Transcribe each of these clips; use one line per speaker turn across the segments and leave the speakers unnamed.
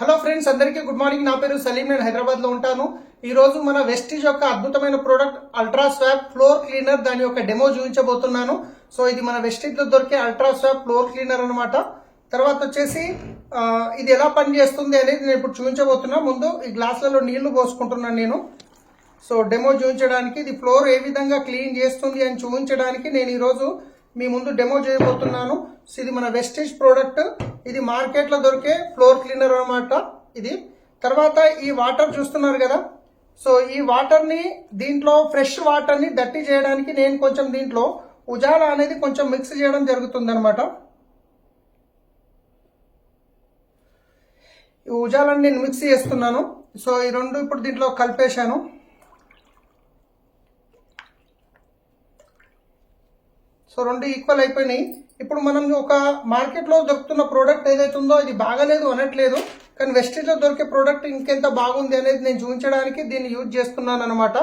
Hello friends అందరికీ good morning నా పేరు సలీం నేను హైదరాబాద్లో ఉంటాను. ఈరోజు మన వెస్టీజ్ యొక్క అద్భుతమైన product ultra swap floor cleaner దాని యొక్క డెమో చూపించబోతున్నాను. సో ఇది మన వెస్టీజ్లో దొరికే అల్ట్రా స్వాప్ ఫ్లోర్ క్లీనర్ అనమాట తర్వాత వచ్చేసి ఇది ఎలా పనిచేస్తుంది అనేది నేను ఇప్పుడు చూపించబోతున్నా. ముందు ఈ గ్లాసులలో నీళ్ళు పోసుకుంటున్నాను నేను. సో డెమో చూపించడానికి ఇది ఫ్లోర్ ఏ విధంగా క్లీన్ చేస్తుంది అని చూపించడానికి నేను ఈరోజు మీ ముందు డెమో చేయబోతున్నాను. సో ఇది మన వెస్టేజ్ ప్రోడక్ట్ ఇది మార్కెట్లో దొరికే ఫ్లోర్ క్లీనర్ అనమాట ఇది. తర్వాత ఈ వాటర్ చూస్తున్నారు కదా. సో ఈ వాటర్ని దీంట్లో ఫ్రెష్ వాటర్ని దట్టి చేయడానికి నేను కొంచెం దీంట్లో ఉజాలా అనేది కొంచెం మిక్స్ చేయడం జరుగుతుంది అనమాట ఈ ఉజాలని నేను మిక్స్ చేస్తున్నాను. సో ఈ రెండు ఇప్పుడు దీంట్లో కలిపేశాను. సో రెండు ఈక్వల్ అయిపోయినాయి. ఇప్పుడు మనం ఒక మార్కెట్లో దొరుకుతున్న ప్రోడక్ట్ ఏదైతే ఉందో ఇది బాగలేదు అనట్లేదు కానీ వెస్టేజ్లో దొరికే ప్రోడక్ట్ ఇంకెంత బాగుంది అనేది నేను చూపించడానికి దీన్ని యూజ్ చేస్తున్నాను అనమాట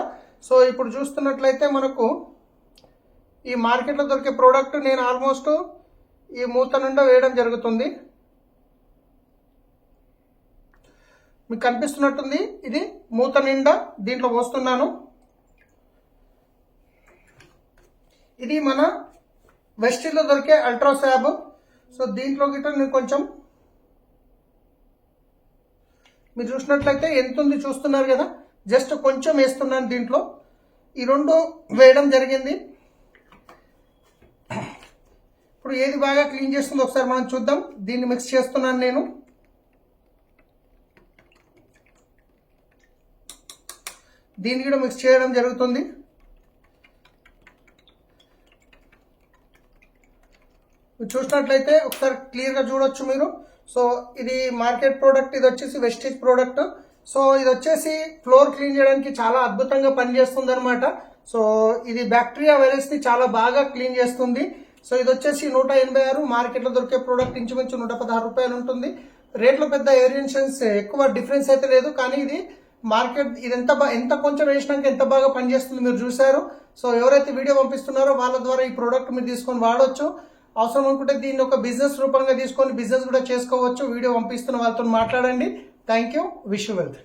సో ఇప్పుడు చూస్తున్నట్లయితే మనకు ఈ మార్కెట్లో దొరికే ప్రోడక్ట్ నేను ఆల్మోస్ట్ ఈ మూత నుండి వేయడం జరుగుతుంది. మీకు కనిపిస్తున్నట్టుంది ఇది మూత నిండా దీంట్లో పోస్తున్నాను. ఇది మన వెస్టిల్లో దొరికే అల్ట్రా శాబ్ సో దీంట్లో గిట్ట నేను కొంచెం మీరు చూసినట్లయితే ఎంత ఉంది చూస్తున్నారు కదా? జస్ట్ కొంచెం వేస్తున్నాను దీంట్లో. ఈ రెండు వేయడం జరిగింది. ఇప్పుడు ఏది బాగా క్లీన్ చేస్తుందో ఒకసారి మనం చూద్దాం. దీన్ని మిక్స్ చేస్తున్నాను నేను. దీన్ని కూడా మిక్స్ చేయడం జరుగుతుంది. చూసినట్లయితే ఒకసారి క్లియర్గా చూడొచ్చు మీరు. సో ఇది మార్కెట్ ప్రోడక్ట్ ఇది వచ్చేసి వెస్టేజ్ ప్రోడక్ట్ సో ఇది వచ్చేసి ఫ్లోర్ క్లీన్ చేయడానికి చాలా అద్భుతంగా పనిచేస్తుంది అనమాట సో ఇది బ్యాక్టీరియా వైరస్ని చాలా బాగా క్లీన్ చేస్తుంది. సో ఇది వచ్చేసి నూట ఎనభై ఆరు మార్కెట్లో దొరికే ప్రోడక్ట్ ఇంచుమించు నూట పదహారు రూపాయలు ఉంటుంది. రేట్లో పెద్ద వేరియేషన్స్ ఎక్కువ డిఫరెన్స్ అయితే లేదు. కానీ ఇది మార్కెట్ ఇది ఎంత ఎంత కొంచెం వేసినాక ఎంత బాగా పనిచేస్తుంది మీరు చూసారు సో ఎవరైతే వీడియో పంపిస్తున్నారో వాళ్ళ ద్వారా ఈ ప్రోడక్ట్ మీరు తీసుకొని వాడొచ్చు. అవసరం అనుకుంటే దీన్ని ఒక బిజినెస్ రూపంగా తీసుకొని బిజినెస్ కూడా చేసుకోవచ్చు. వీడియో పంపిస్తున్న వాళ్ళతో మాట్లాడండి. Thank you wish wealth